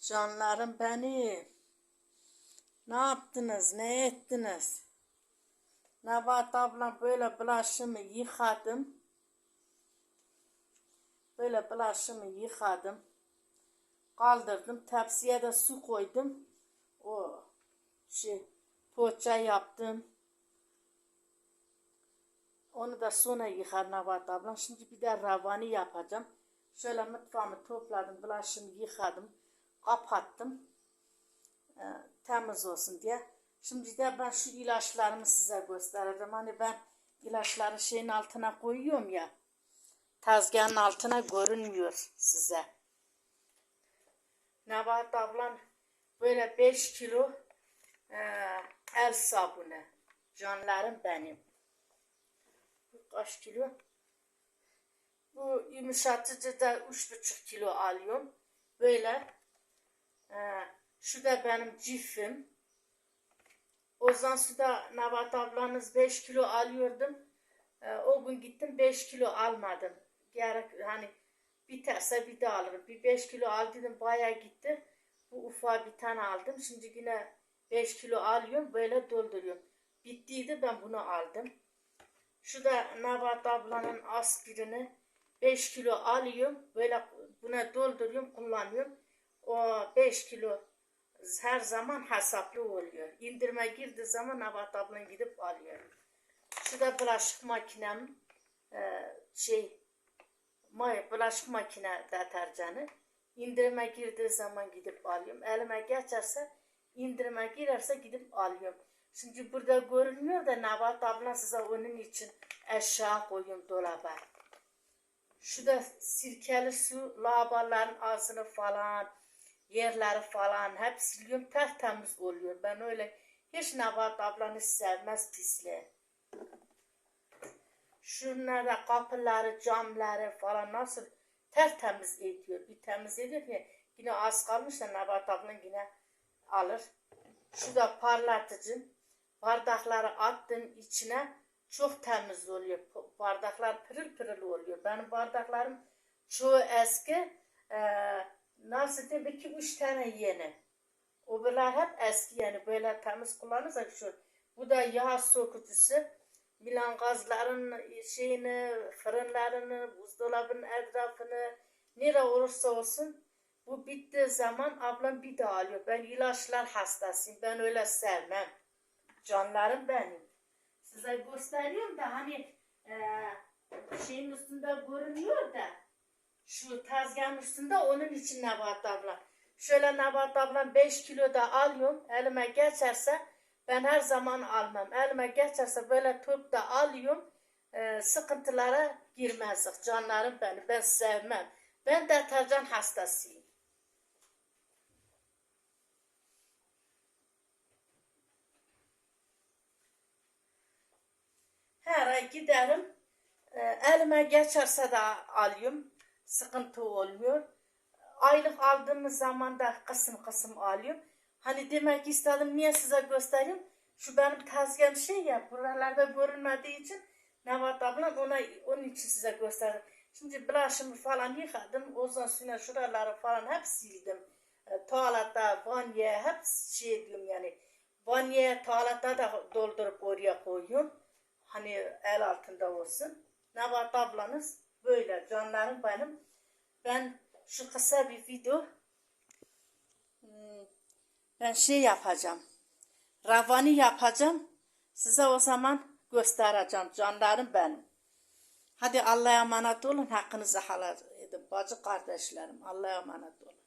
Canlarım benim. Ne yaptınız? Ne ettiniz? Nebat ablam böyle bulaşımı yıkadım. Böyle bulaşımı yıkadım. Kaldırdım. Tepsiye de su koydum. O şey poğaça yaptım. Onu da sonra yıkar Nebat ablam. Şimdi bir de ravani yapacağım. Şöyle mutfağımı topladım. Bulaşımı yıkadım. Kapattım. Ee, temiz olsun diye. Şimdi de ben şu ilaçlarımı size göstereceğim. Hani ben ilaçları şeyin altına koyuyorum ya. Tezgahın altına görünmüyor size. Nebahat ablam böyle 5 kilo e, el sabunu. Canlarım benim. Kaç kilo? Bu yumuşatıcı da 3,5 kilo alıyorum. Böyle. Şu da benim cifim. Ozan suda Nabat ablanız 5 kilo alıyordum. E, o gün gittim 5 kilo almadım. Gerek hani biterse bir daha alırım. Bir 5 kilo aldıydım bayağı gitti. Bu ufa bir tane aldım. Şimdi yine 5 kilo alıyorum böyle dolduruyorum. Bittiydi ben bunu aldım. Şu da Nabat ablanın aspirini 5 kilo alıyorum. Böyle buna dolduruyorum kullanıyorum. O 5 kilo her zaman hesaplı oluyor. İndirme girdiği zaman Nabat ablan gidip alıyor. Şu da bulaşık makinem e, şey may bulaşık makine deterjanı. İndirime girdiği zaman gidip alıyorum. Elime geçerse indirime girerse gidip alıyorum. Şimdi burada görünmüyor da Nabat abla size onun için eşya koyun dolaba. Şu da sirkeli su lavaboların ağzını falan yerleri falan hep siliyorum tertemiz oluyor. Ben öyle hiç Nabat ablanı sevmez pisliği. Şunlara kapıları, camları falan nasıl tertemiz ediyor. Bir temiz ediyor ki yine az kalmış da Nabat ablan yine alır. Şu da parlatıcı. Bardakları attım içine çok temiz oluyor. Bardaklar pırıl pırıl oluyor. Benim bardaklarım çoğu eski. Ee, nasıl diyeyim iki üç tane yeni. O böyle hep eski yani böyle temiz kullanırsak şu. Bu da yağ sokucusu. Milan gazların şeyini, fırınlarını, buzdolabının etrafını nere olursa olsun bu bittiği zaman ablam bir daha alıyor. Ben ilaçlar hastasıyım. Ben öyle sevmem. Canlarım benim. Size gösteriyorum da hani e, şeyin üstünde görünüyor da şu tezgahın üstünde onun için Nebahat abla. Şöyle Nebahat ablam 5 kilo da alıyorum. Elime geçerse ben her zaman almam. Elime geçerse böyle top da alıyorum. E, sıkıntılara girmezdik. Canlarım beni. Ben sevmem. Ben deterjan hastasıyım. Her ay giderim. E, elime geçerse de alıyorum. Sıkıntı olmuyor. Aylık aldığımız zaman da kısım kısım alıyorum. Hani demek istedim niye size göstereyim? Şu benim tezgahım şey ya buralarda görünmediği için Nevat ablam ona, onun için size gösterdim. Şimdi bulaşımı falan yıkadım. Ondan sonra şuraları falan hep sildim. E, tuvalette, banyoya hep şey diyorum yani. Banyoya, tuvalette da doldurup oraya koyuyorum. Hani el altında olsun. Nevat ablanız böyle canlarım benim. Ben şu kısa bir video hmm, ben şey yapacağım. Ravani yapacağım. Size o zaman göstereceğim canlarım benim. Hadi Allah'a emanet olun. Hakkınızı helal edin. Bacı kardeşlerim Allah'a emanet olun.